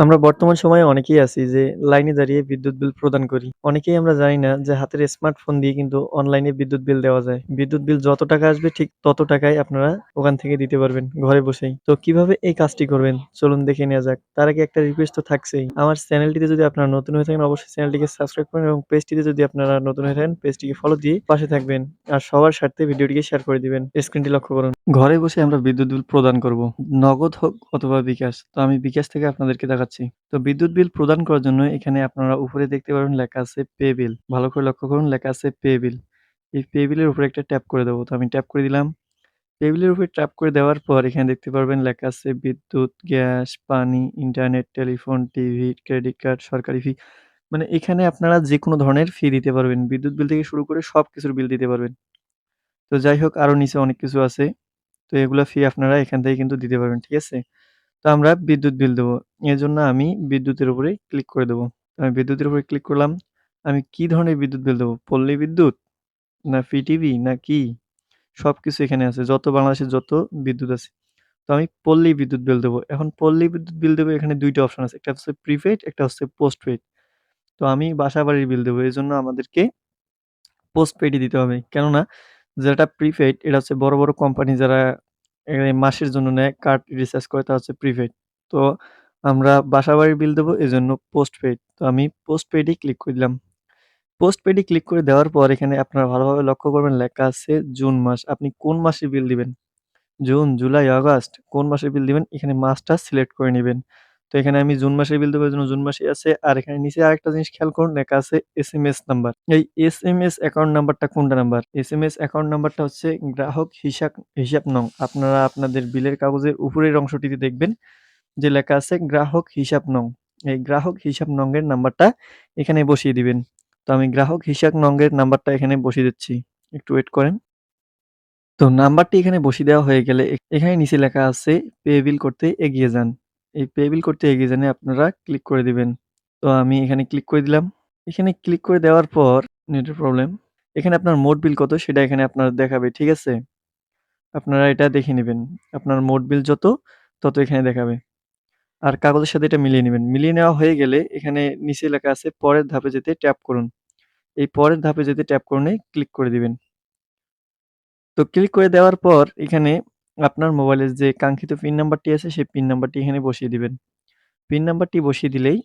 আমরা বর্তমান সময়ে অনেকেই আছি যে লাইনে দাঁড়িয়ে বিদ্যুৎ বিল প্রদান করি। অনেকেই আমরা জানি না যে হাতের স্মার্টফোন দিয়ে কিন্তু অনলাইনে বিদ্যুৎ বিল দেওয়া যায়। বিদ্যুৎ বিল যত টাকা আসবে ঠিক তত টাকায় আপনারা ওখান থেকে দিতে পারবেন ঘরে বসেই। তো কীভাবে এই কাজটি করবেন চলুন দেখে নেওয়া যাক। তার আগে একটা রিকোয়েস্ট তো থাকছেই। আমার চ্যানেলটিতে যদি আপনারা নতুন হয়ে থাকেন অবশ্যই চ্যানেলটিকে সাবস্ক্রাইব করুন এবং পেজটিতে যদি আপনারা নতুন হয়ে থাকেন পেজটিকে ফলো দিয়ে পাশে থাকবেন। আর সবার স্বার্থে ভিডিওটিকে শেয়ার করে দিবেন। স্ক্রিনটি লক্ষ্য করুন। ঘরে বসে আমরা বিদ্যুৎ বিল প্রদান করব। নগদ হোক অথবা বিকাশ। তো আমি বিকাশ থেকে আপনাদেরকে দেখাচ্ছি। তো বিদ্যুৎ বিল প্রদান করার জন্য এখানে আপনারা উপরে দেখতে পারবেন লেখা আছে পে বিল। ভালো করে লক্ষ্য করুন লেখা আছে পে বিল। এই পে বিলের উপরে একটা ট্যাপ করে দেবো। তো আমি ট্যাপ করে দিলাম। পে বিলের উপরে ট্যাপ করে দেওয়ার পর এখানে দেখতে পারবেন লেখা আছে বিদ্যুৎ, গ্যাস, পানি, internet, telephone, TV, credit card, সরকারি ফি। মানে এখানে আপনারা যেকোনো ধরনের ফি দিতে পারবেন। বিদ্যুৎ বিল থেকে শুরু করে সবকিছুর বিল দিতে পারবেন। তো যাই হোক আরও নিচে অনেক কিছু আছে। তো এগুলা ফি আপনারা এখান থেকে কিন্তু দিতে পারবেন। ঠিক আছে? তো আমরা বিদ্যুৎ বিল দেবো। এজন্য আমি বিদ্যুতের উপরে ক্লিক করে দেবো। আমি বিদ্যুতের উপরে ক্লিক করলাম। আমি কি ধরনের বিদ্যুৎ বিল দেবো? পল্লী বিদ্যুৎ? না ফ্রি-টিভি না কি? সবকিছু এখানে আছে। যত বাংলাদেশের যত বিদ্যুৎ আছে। তো আমি পল্লী বিদ্যুৎ বিল দেবো। এখন পল্লী বিদ্যুৎ বিল দেবো এখানে ২ টা অপশন আছে। একটা হচ্ছে প্রিপেইড, একটা হচ্ছে পোস্টপেইড। তো আমি বাসাবাড়ির বিল দেবো। এজন্য আমাদেরকে পোস্টপেইডই দিতে হবে। কেননা যেটা প্রিপেইড এটা হচ্ছে বড়, বড় কোম্পানি যারা এ মাসের জন্য নেয় কার্ড রিচার্জ করে তা হচ্ছে প্রিপেইড। তো আমরা বাসাবাড়ির বিল দেবো এই জন্য পোস্টপেইড। তো আমি পোস্টপেডই ক্লিক করে দিলাম। পোস্টপেডই ক্লিক করে দেওয়ার পর এখানে আপনারা ভালোভাবে লক্ষ্য করবেন লেখা আছে জুন মাস। আপনি কোন মাসে বিল দিবেন? জুন, জুলাই, আগস্ট কোন মাসে বিল দিবেন? এখানে মাসটা সিলেক্ট করে নিবেন। তো এখানে আমি জুন মাসের বিল দেবো এজন্য জুন মাসে আছে। আর এখানে নিচে আরেকটা জিনিস খেয়াল করুন, লেখা আছে এসএমএস নাম্বার। এই এস এম এস অ্যাকাউন্ট নাম্বারটা কোনটা নাম্বার? এসএমএস অ্যাকাউন্ট নাম্বারটা হচ্ছে গ্রাহক হিসাব হিসাব নং। আপনারা আপনাদের বিলের কাগজের উপরের অংশটিতে দেখবেন যে লেখা আছে গ্রাহক হিসাব নং। এই গ্রাহক হিসাব নংয়ের নাম্বারটা এখানে বসিয়ে দিবেন। তো আমি গ্রাহক হিসাব নংয়ের নাম্বারটা এখানে বসিয়ে দিচ্ছি। একটু ওয়েট করেন। তো নাম্বারটি এখানে বসিয়ে দেওয়া হয়ে গেলে এখানে নিচে লেখা আছে পে বিল করতে এগিয়ে যান। এই পে বিল করতে এগিয়ে যানে আপনারা ক্লিক করে দিবেন। তো আমি এখানে ক্লিক করে দিলাম। এখানে ক্লিক করে দেওয়ার পর, নেটের প্রবলেম। এখানে আপনার মোট বিল কত সেটা এখানে আপনার দেখাবে। ঠিক আছে? আপনারা এটা দেখে নিবেন। আপনার মোট বিল যত, তত এখানে দেখাবে। আর কাগজের সাথে এটা মিলিয়ে নিবেন। মিলিয়ে নেওয়া হয়ে গেলে এখানে নিচে লেখা আছে, পরের ধাপে যেতে ট্যাপ করুন। এই পরের ধাপে যেতে ট্যাপ করলে ক্লিক করে দিবেন। তো ক্লিক করে দেওয়ার পর, এখানে আপনার মোবাইলের যে কাঙ্ক্ষিত পিন নাম্বারটি আছে, সেই পিন নাম্বারটি এখানে বসিয়ে দিবেন। পিন নাম্বারটি বসিয়ে দিলেই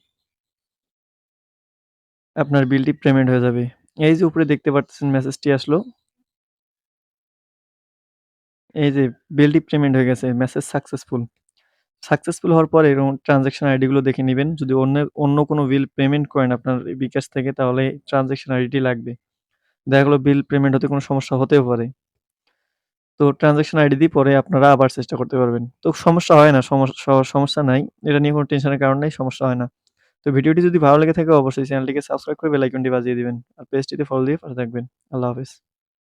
আপনার বিলটি পেমেন্ট হয়ে যাবে। এই যে উপরে দেখতে পারতেছেন মেসেজটি আসলো। এই যে বিলটি পেমেন্ট হয়ে গেছে। Message successful. সাকসেসফুল হওয়ার পরে এরকম ট্রান্সেকশন আইডিগুলো দেখে নিবেন। যদি অন্যের অন্য কোনো বিল পেমেন্ট করেন আপনার বিকাশ থেকে, তাহলে ট্রান্সেকশন আইডিটি লাগবে। দেখা গেল বিল পেমেন্ট হতে কোনো সমস্যা হতেও পারে। তো ট্রান্সেকশন আইডি দিয়ে পরে আপনারা আবার চেষ্টা করতে পারবেন। তো সমস্যা হয় না, সমস্যা সমস্যা নাই। এটা নিয়ে কোনো টেনশনের কারণ নাই, সমস্যা হয় না। তো ভিডিওটি যদি ভালো লেগে থাকে অবশ্যই চ্যানেলটিকে সাবস্ক্রাইব করে বেল আইকনটি বাজিয়ে দিবেন। আর পেজটিতে ফলো দিয়ে পাশে থাকবেন। আল্লাহ হাফেজ।